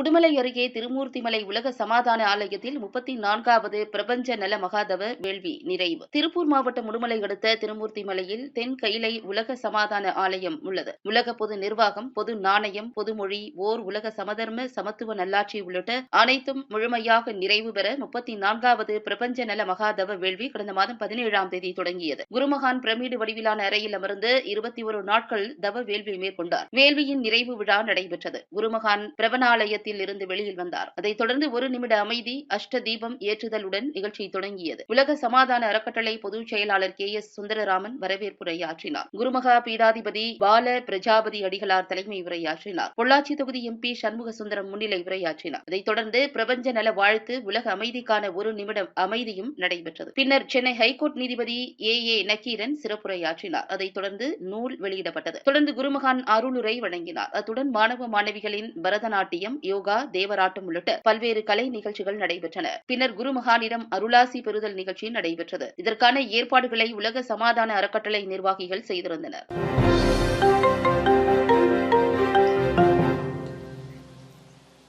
உடுமலை அருகே திருமூர்த்திமலை உலக சமாதான ஆலயத்தில் முப்பத்தி நான்காவது பிரபஞ்ச நல மகாதவ வேள்வி நிறைவு. திருப்பூர் மாவட்டம் உடுமலை அடுத்த திருமூர்த்திமலையில் தென் கைலை உலக சமாதான ஆலயம் உள்ளது. உலக பொது நிர்வாகம் பொது நாணயம் பொதுமொழி ஓர் உலக சமதர்ம சமத்துவ நல்லாட்சி உள்ளிட்ட அனைத்தும் முழுமையாக நிறைவு பெற முப்பத்தி நான்காவது பிரபஞ்ச நல மகாதவ வேள்வி கடந்த மாதம் பதினேழாம் தேதி தொடங்கியது. குருமகான் பிரமிடு வடிவிலான அறையில் அமர்ந்து இருபத்தி ஒரு நாட்கள் தவ வேள்வி மேற்கொண்டார். வேள்வியின் நிறைவு விழா நடைபெற்றது. குருமகான் மண்டபத்தில் இருந்து வெளியில் வந்தார். அதைத் தொடர்ந்து ஒரு நிமிட அமைதி அஷ்ட தீபம் ஏற்றுதலுடன் நிகழ்ச்சி தொடங்கியது. உலக சமாதான அறக்கட்டளை பொதுச் செயலாளர் கே. எஸ். சுந்தரராமன் வரவேற்புரையாற்றினார் குருமகா பீடாதிபதி பால பிரஜாபதி அடிகளார் தலைமை உரையாற்றினார். பொள்ளாச்சி தொகுதி எம்பி சண்முக சுந்தரம் முன்னிலை உரையாற்றினார். அதைத் தொடர்ந்து பிரபஞ்ச நல வாழ்த்து உலக அமைதிக்கான ஒரு நிமிடம் அமைதியும் நடைபெற்றது. பின்னர் சென்னை ஹைகோர்ட் நீதிபதி ஏ. ஏ. நக்கீரன் சிறப்புரையாற்றினார். அதைத் தொடர்ந்து நூல் வெளியிடப்பட்டது. தொடர்ந்து குருமகான் அருளுரை வழங்கினார். அத்துடன் மாணவ மாணவிகளின் பரதநாட்டியம் யோகா தேவராட்டம் உள்ளிட்ட பல்வேறு கலை நிகழ்ச்சிகள் நடைபெற்றன. பின்னர் குருமகானிடம் அருளாசி பெறுதல் நிகழ்ச்சி நடைபெற்றது. இதற்கான ஏற்பாடுகளை உலக சமாதான அறக்கட்டளை நிர்வாகிகள் செய்திருந்தனர்.